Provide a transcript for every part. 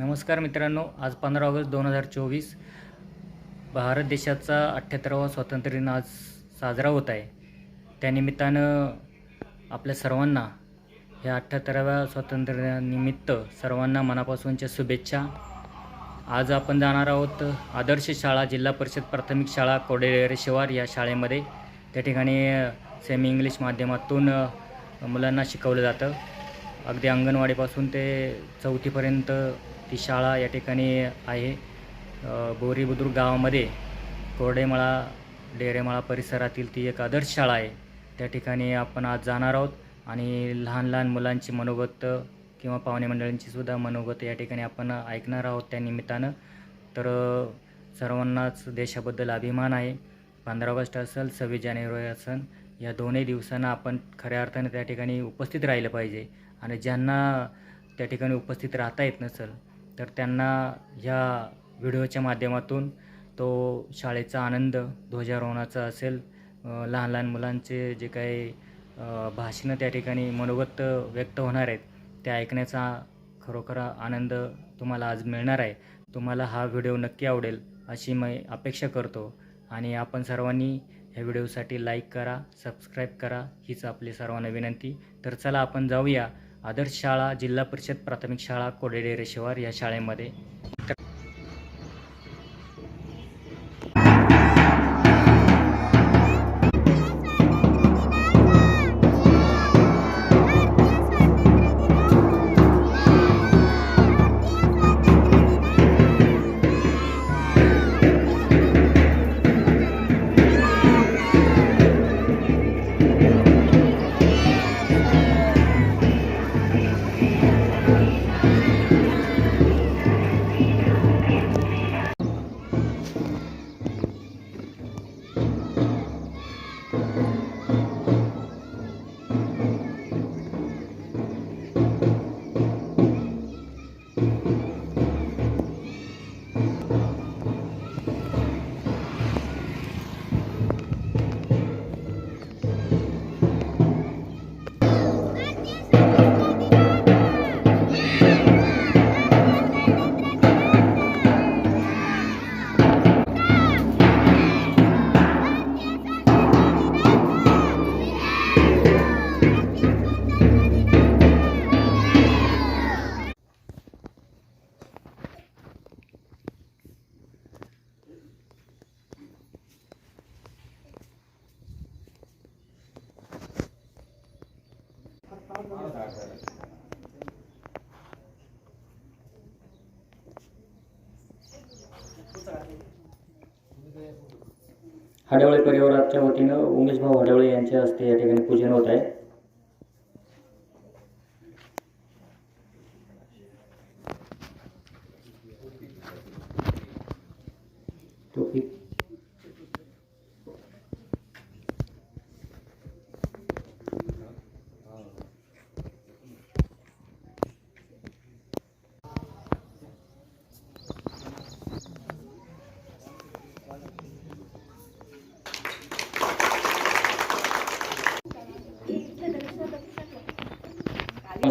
नमस्कार मित्रांनो आज पंधरा ऑगस्ट दोन हजार चोवीस. भारत देशाचा अठ्ठ्याहत्तरावा स्वातंत्र्य दिन आज साजरा होत आहे. त्यानिमित्तानं आपल्या सर्वांना या अठ्ठ्याहत्तराव्या स्वातंत्र्यानिमित्त सर्वांना मनापासूनच्या शुभेच्छा. आज आपण जाणार आहोत आदर्श शाळा जिल्हा परिषद प्राथमिक शाळा कोडेरे शिवार या शाळेमध्ये. त्या ठिकाणी सेमी इंग्लिश माध्यमातून मुलांना शिकवलं जातं. अगदी अंगणवाडीपासून ते चौथीपर्यंत ती शाळा या ठिकाणी आहे. अ, बोरी बुद्रुक गावामध्ये कोरडेमळा डेरेमळा परिसरातील ती एक आदर्श शाळा आहे. त्या ठिकाणी आपण आज जाणार आहोत आणि लहान लहान मुलांची मनोगत किंवा पाहुणे मंडळींची सुद्धा मनोगत या ठिकाणी आपण ऐकणार आहोत त्या निमित्तानं. तर सर्वांनाच देशाबद्दल अभिमान आहे. पंधरा ऑगस्ट असेल सव्वीस जानेवारी असेल या दोन्ही दिवसांना आपण खऱ्या अर्थाने त्या ठिकाणी उपस्थित राहिलं पाहिजे. आणि ज्यांना त्या ठिकाणी उपस्थित राहता येत नसेल तर त्यांना ह्या व्हिडिओच्या माध्यमातून तो शाळेचा आनंद ध्वजारोहणाचा असेल लहान लहान मुलांचे जे काही भाषणं त्या ठिकाणी मनोगत व्यक्त होणार आहेत ते ऐकण्याचा खरोखर आनंद तुम्हाला आज मिळणार आहे. तुम्हाला हा व्हिडिओ नक्की आवडेल अशी मी अपेक्षा करतो आणि आपण सर्वांनी ह्या व्हिडिओसाठी लाईक करा सबस्क्राईब करा हीच आपली सर्वांना विनंती. तर चला आपण जाऊया. आदर्श शाळा जिल्हा परिषद प्राथमिक शाळा कोडेडेरे शिवार या शाळेमध्ये हडवळे परिवाराच्या वतीनं उमेश भाऊ हडवळे यांच्या हस्ते या ठिकाणी पूजन होत आहे.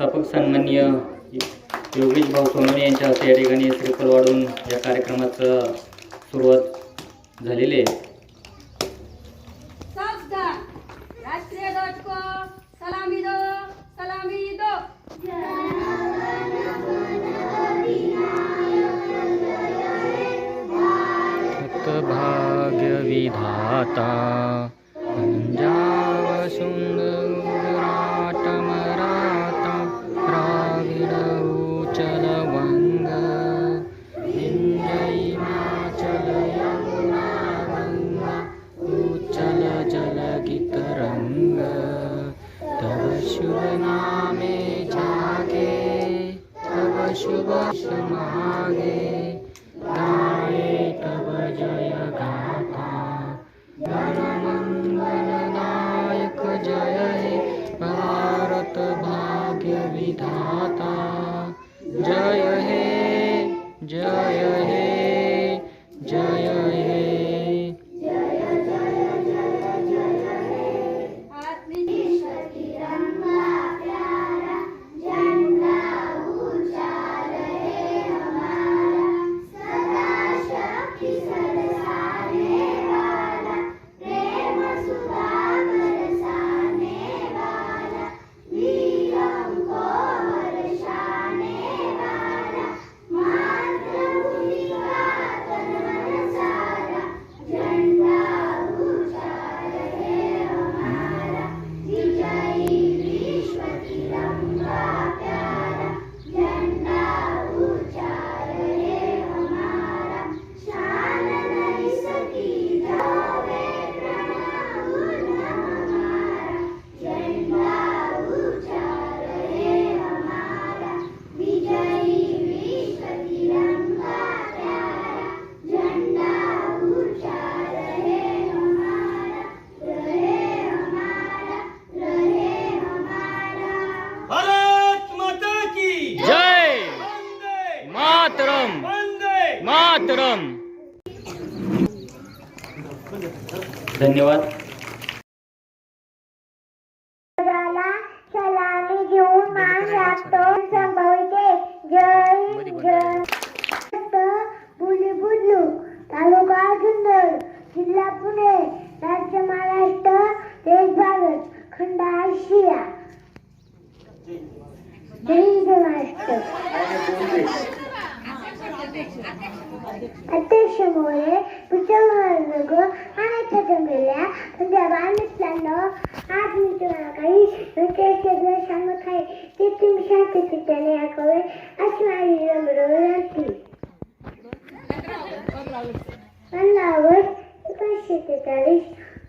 संस्थापक सन्माननीय योगेश भाऊ सोनवणे यांच्या हस्ते या ठिकाणी श्रीफल वाढून या कार्यक्रमाचं सुरुवात झालेली आहे. सावधान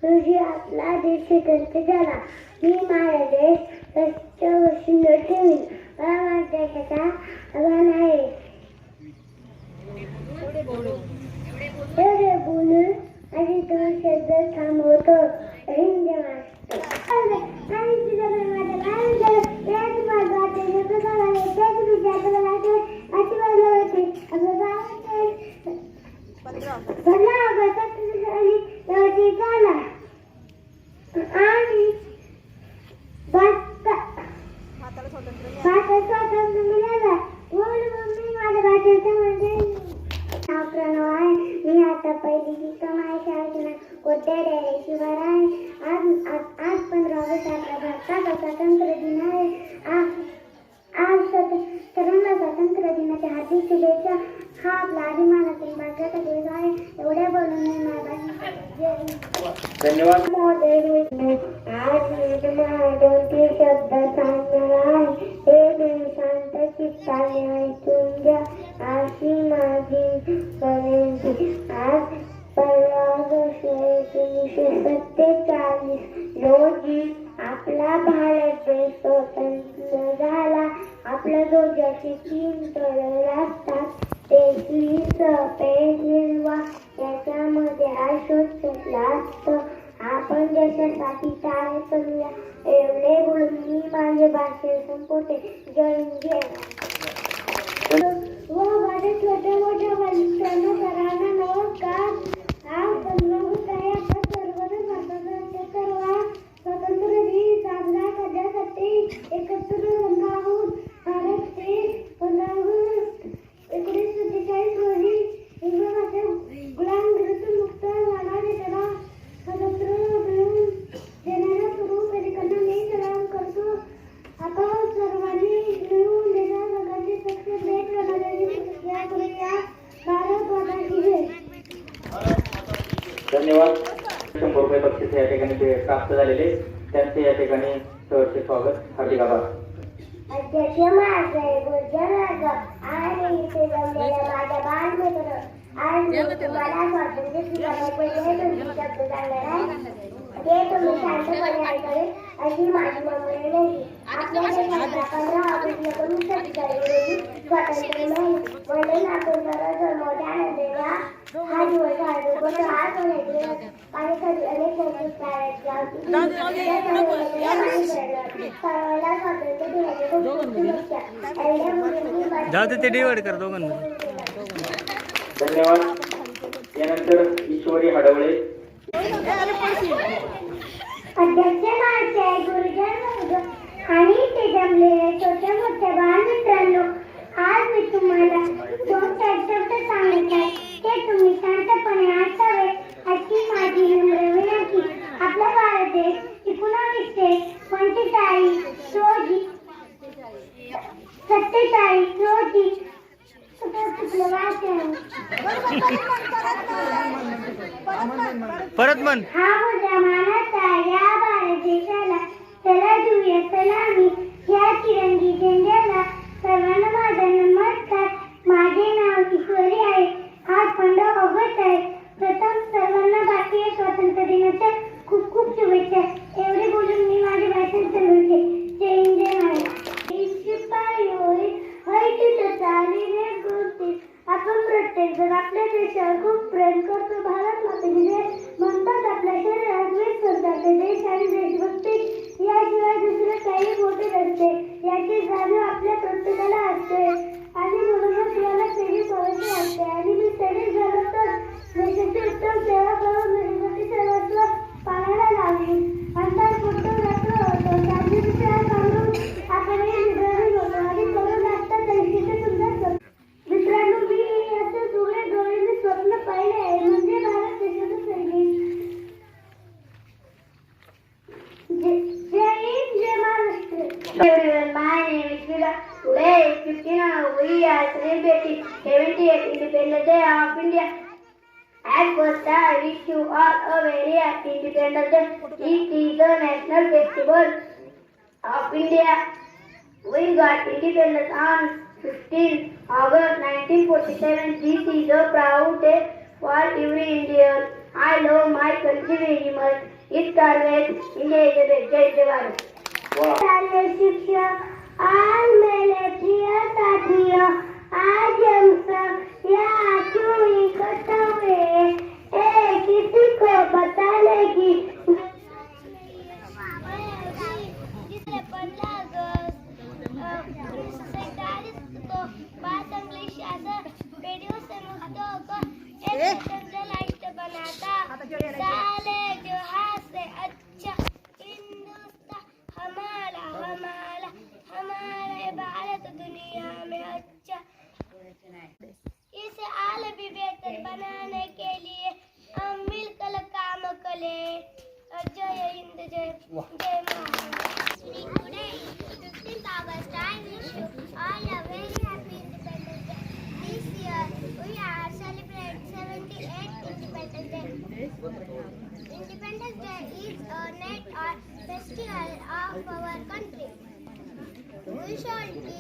तुझी आपला देश स्वतंत्र झाला मी माझा देश रस्त्यावर सुंदर ठेवीन. मला माझ्या देशाचा अभिमान आहे. एवढे बोलून आणि दोन शब्द थांबवतो. हिंद तुझ्या माझ्या पंधरा ऑगस्ट झाला आणि भारत भारतात स्वातंत्र्य मिळाला. माझ्या भाषेचं म्हणजे नाव प्रणव आहे. मी आता पहिली जी कमाई शाळेत कोट्या शिवार एकोणीसशे सत्तेचाळीस रोजी आपला भारत देश स्वतंत्र झाला आपल्या ध्वजाचे तीन तळ असतात ते वीस पेज हिरवा त्याच्यामध्ये अशोक चक्र असतं आपण देशासाठी काय करूया एवढे बोलून मी माझे भाषण संपवते जय हिंद, जय व माझ्या छोट्या मोठ्या वरिष्ठांना सरांना नमस्कार आज पंधरा ऑगस्ट आहे आपण सर्वजण भारताचा सर्व स्वातंत्र्य दिन साजरा करण्यासाठी एकत्र जमलो आहोत भारत देश पंधरा ऑगस्ट एकोणीसशे सत्तेचाळीस रोजी इंग्रजांच्या गुलामगिरीतून मुक्त झाला आणि त्याला स्वतंत्र मिळवून देणाऱ्या सर्व सैनिकांना मी सलाम करतो आता सर्वांनी मिळून देशा जगाची सक्सेस भेट करणाऱ्यांची प्रतिक्रिया करूया भारत माताची जय धन्यवाद शंभर रुपये बक्षीस या ठिकाणी ते प्राप्त झालेले. त्यांचे या ठिकाणी सहर्ष स्वागत. हार्दिक आभार. अध्यक्ष माझे गुजरात आणि इथे जमलेल्या माझ्या बालमित्र आज मी तुम्हाला स्वातंत्र्य दिनाबद्दल शब्द सांगणार आहे. ते तुम्ही शांतपणे ऐकावे अशी माझी मम्मी विनंती आपल्या देशाचा पंधरा ऑगस्ट एकोणीसशे सत्तेचाळीस रोजी स्वातंत्र्य मिळाले म्हणून आपण सर्व मोठ्या आनंदाचा हा दिवस साजरा करतो सण ऐकून आणि कधी अनेक संस्कृत सर्वांना स्वातंत्र्य दिनाच्या खूप खूप शुभेच्छा. एवढ्या मुलींनी माझी- जाऊ दे ते डिवाइड कर दोघांमध्ये. धन्यवाद. यानंतर ईश्वरी हडवळे. अध्यक्ष माझे गुरुजन वर्ग आणि ते जमलेल्या छोट्या मोठ्या बालमित्रांनो आज मी तुम्हाला दोन चार शब्द सांगितले आहे ते तुम्ही शांतपणे ऐकावे अशी माझी नम्र विनंती आपला भारत देश एकोणावीसशे पंचेचाळीस रोजी सत्तेचाळीस रोजी चुकलं वाचन. परत म्हण. Thank you. आपण प्रत्येक जण आपल्या देशावर खूप प्रेम करतो. भारत मातेचे म्हणतात आपल्या शरीरात वीस Today, 15 November, we are celebrating 78th Independence Day of India. At first, I wish you all a very happy Independence Day. It is the national festival of India. We got independence on 15 August 1947. This is a proud day for every Indian. I love my country very much. It always India is the best. Jai Jawan. सारे शिक्षक आज मेरे प्रिय Today, you very happy Independence Day. This year, we are celebrating Independence Day. Independence Day is a festival of our country. We be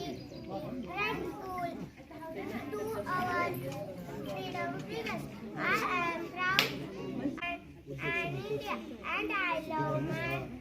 grateful to our freedom fighters. I am proud and India and I love my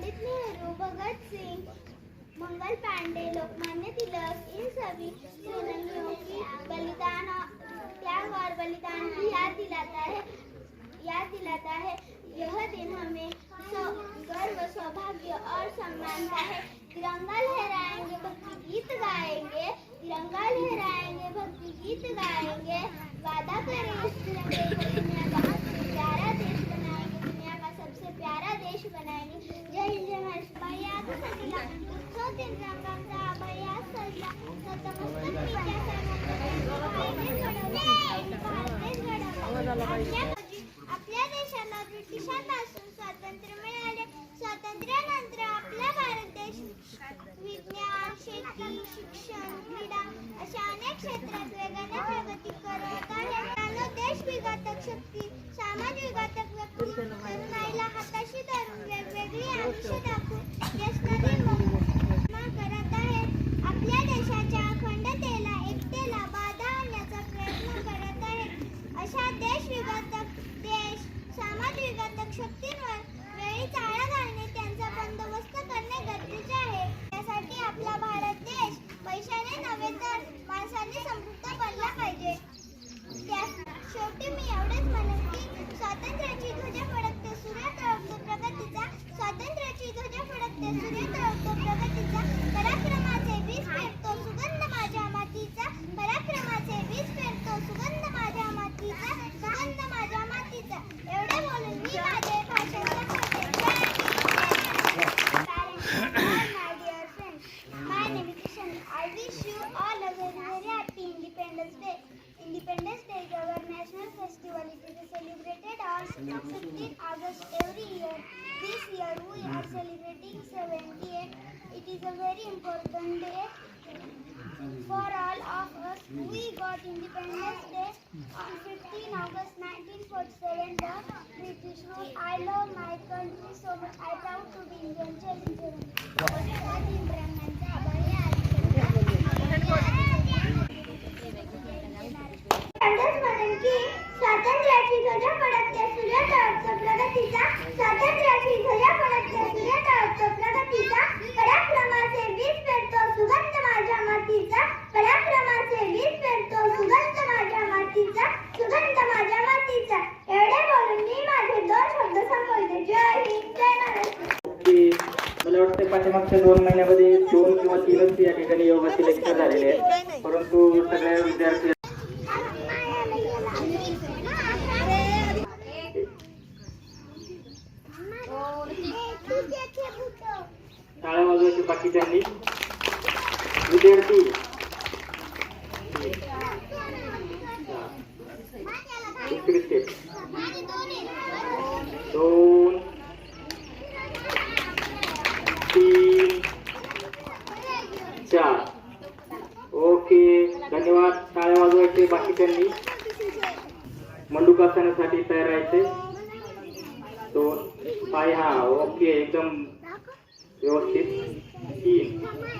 Pandit Nehru Bhagat Singh, Mangal Pandey, Lokmanya Tilak, in सभी सेनानियों की बलिदान त्याग और बलिदान की याद दिलाता है, याद दिलाता है। यह दिन हमें गर्व, सौभाग्य और सम्मान का है। तिरंगा लहराएँगे, भक्ति गीत गाएँगे, तिरंगा लहराएँगे, भक्ति गीत गाएँगे। वादा करें इस तिरंगे को आपल्या देशाला ब्रिटिशांपासून स्वातंत्र्य मिळाले. स्वातंत्र्यानंतर आपला भारत देश विज्ञान शेती शिक्षण क्रीडा अशा अनेक क्षेत्रात वेगाने प्रगती करत आहे त्यानं देश विघातक शक्ती समाज विघातक व्यक्ती तरुणाईला हाताशी धरून वेगवेगळी आयुष्य दाखवून करत आहे. आपल्या देशाच्या अखंडतेला एकतेला बाधा आणण्याचा प्रयत्न करत आहे. अशा देश विघातक देश समाज विघातक शक्तींवर वेळी आळा घालणे त्यांचा Independence Day. Independence Day is our national festival. It is celebrated on 15 August every year. This year we are mm-hmm. celebrating 78. It is a very important day for all of us. We got Independence Day on 15 August 1947. The British rule. I love my country so much. I proud to be Indian. Jai Hind, की स्वातंत्र्याची ध्वजा फडकते सूर्य तळपतो प्रगतीचा स्वातंत्र्याची ध्वजा फडकते सूर्य तळपतो प्रगतीचा पराक्रमाचे बीज पेरतो सुगंध माझ्या मातीचा पराक्रमाचे बीज पेरतो सुगंध माझ्या मातीचा सुगंध माझ्या मातीचा एवढे बोलून मी माझे दोन शब्द संपवते जय हिंद जय महाराष्ट्र की मला वाटतं पाठीमागच्या दोन महिन्यामध्ये दोन किंवा तीनच या ठिकाणी योगाचे लेक्चर झालेले आहेत परंतु सगळ्या विद्यार्थी टाळ्या वाजवायची बाकीच्यांनी विद्यार्थी. दोन. तीन. चार. ओके. धन्यवाद. टाळ्या वाजवायचे बाकीच्यांनी मंडुकासनासाठी तयार राहायचे. दोन. पाय हा. ओके. एकदम व्यवस्थित तीन टाळ्या